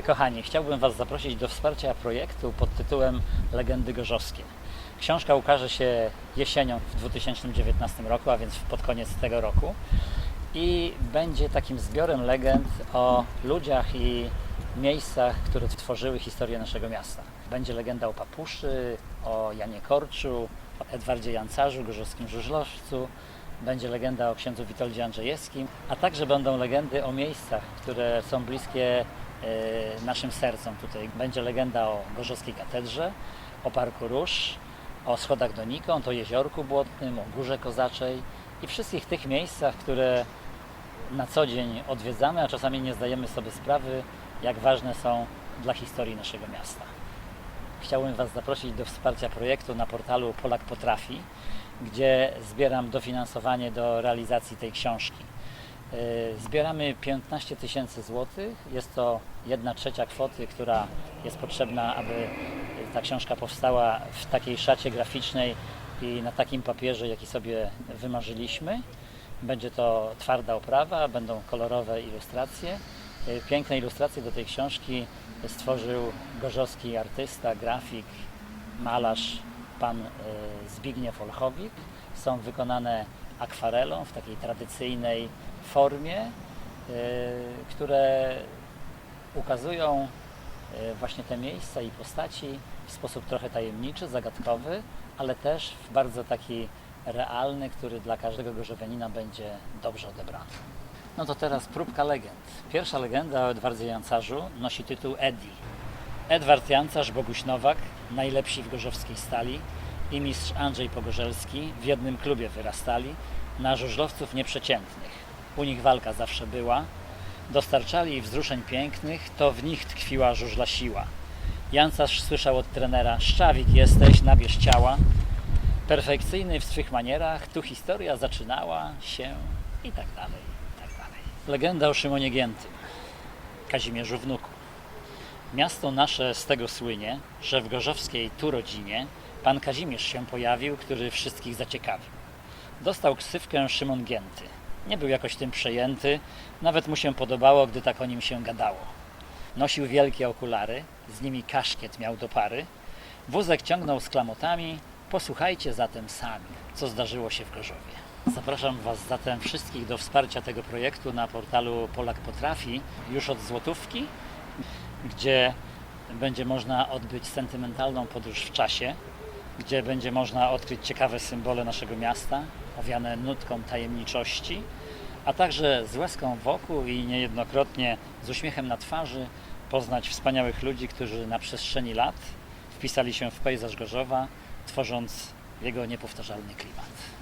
Kochani, chciałbym Was zaprosić do wsparcia projektu pod tytułem Legendy Gorzowskie. Książka ukaże się jesienią w 2019 roku, a więc pod koniec tego roku. I będzie takim zbiorem legend o ludziach i miejscach, które tworzyły historię naszego miasta. Będzie legenda o Papuszy, o Janie Korczu, o Edwardzie Jancarzu, gorzowskim żużlowcu, będzie legenda o księdzu Witoldzie Andrzejewskim, a także będą legendy o miejscach, które są bliskie naszym sercom tutaj. Będzie legenda o Gorzowskiej Katedrze, o Parku Róż, o schodach do Nikąd, o Jeziorku Błotnym, o Górze Kozaczej i wszystkich tych miejscach, które na co dzień odwiedzamy, a czasami nie zdajemy sobie sprawy, jak ważne są dla historii naszego miasta. Chciałbym Was zaprosić do wsparcia projektu na portalu Polak Potrafi, gdzie zbieram dofinansowanie do realizacji tej książki. Yy, Zbieramy 15 tysięcy złotych. Jest to jedna trzecia kwoty, która jest potrzebna, aby ta książka powstała w takiej szacie graficznej i na takim papierze, jaki sobie wymarzyliśmy. Będzie to twarda oprawa, będą kolorowe ilustracje. Yy, Piękne ilustracje do tej książki stworzył gorzowski artysta, grafik, malarz pan y, Zbigniew Olchowik. Są wykonane akwarelą w takiej tradycyjnej formie, y, które ukazują y, właśnie te miejsca i postaci w sposób trochę tajemniczy, zagadkowy, ale też w bardzo taki realny, który dla każdego gorzowianina będzie dobrze odebrany. No to teraz próbka legend. Pierwsza legenda o Edwardzie Jancarzu nosi tytuł Eddie. Edward Jancarz, Boguś Nowak, najlepsi w gorzowskiej stali i mistrz Andrzej Pogorzelski w jednym klubie wyrastali, na żużlowców nieprzeciętnych. U nich walka zawsze była, dostarczali wzruszeń pięknych, to w nich tkwiła żużla siła. Jancarz słyszał od trenera, szczawik jesteś, nabierz ciała. Perfekcyjny w swych manierach, tu historia zaczynała się i tak dalej, i tak dalej. Legenda o Szymonie Giętym, Kazimierzu Wnuku. Miasto nasze z tego słynie, że w gorzowskiej tu rodzinie pan Kazimierz się pojawił, który wszystkich zaciekawił. Dostał ksywkę Szymon Gięty. Nie był jakoś tym przejęty, nawet mu się podobało, gdy tak o nim się gadało. Nosił wielkie okulary, z nimi kaszkiet miał do pary. Wózek ciągnął z klamotami. Posłuchajcie zatem sami, co zdarzyło się w Gorzowie. Zapraszam Was zatem wszystkich do wsparcia tego projektu na portalu Polak Potrafi już od złotówki gdzie będzie można odbyć sentymentalną podróż w czasie, gdzie będzie można odkryć ciekawe symbole naszego miasta, owiane nutką tajemniczości, a także z łezką wokół i niejednokrotnie z uśmiechem na twarzy poznać wspaniałych ludzi, którzy na przestrzeni lat wpisali się w pejzaż Gorzowa, tworząc jego niepowtarzalny klimat.